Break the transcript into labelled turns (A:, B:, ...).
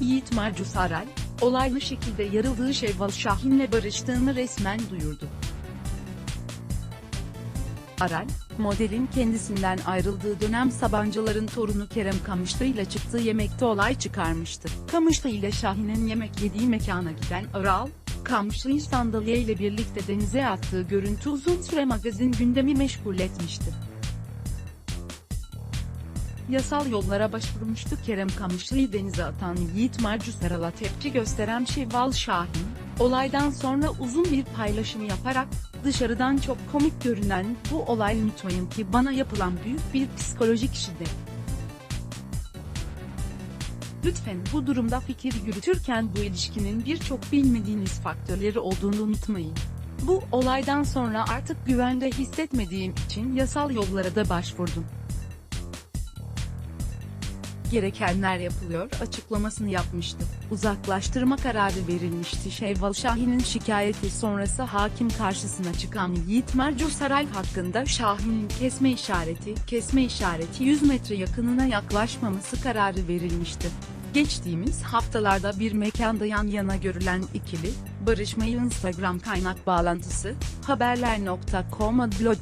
A: Yiğit Marcus Aral, olaylı şekilde yarıldığı Şevval Şahin'le barıştığını resmen duyurdu. Aral, modelin kendisinden ayrıldığı dönem Sabancıların torunu Kerem Kamışlı ile çıktığı yemekte olay çıkarmıştı. Kamışlı ile Şahin'in yemek yediği mekana giden Aral, Kamışlı'yı sandalye ile birlikte denize attığı görüntü uzun süre magazin gündemi meşgul etmişti. Yasal yollara başvurmuştu Kerem Kamışlı'yı denize atan Yiğit Marcus Aral'a tepki gösteren Şevval Şahin, olaydan sonra uzun bir paylaşım yaparak, dışarıdan çok komik görünen bu olay unutmayın ki bana yapılan büyük bir psikolojik şiddet. Lütfen bu durumda fikir yürütürken bu ilişkinin birçok bilmediğiniz faktörleri olduğunu unutmayın. Bu olaydan sonra artık güvende hissetmediğim için yasal yollara da başvurdum gerekenler yapılıyor açıklamasını yapmıştı. Uzaklaştırma kararı verilmişti. Şevval Şahin'in şikayeti sonrası hakim karşısına çıkan Yiğit Mercu Saray hakkında Şahin'in kesme işareti, kesme işareti 100 metre yakınına yaklaşmaması kararı verilmişti. Geçtiğimiz haftalarda bir mekanda yan yana görülen ikili, barışmayı Instagram kaynak bağlantısı, haberler.com'a blog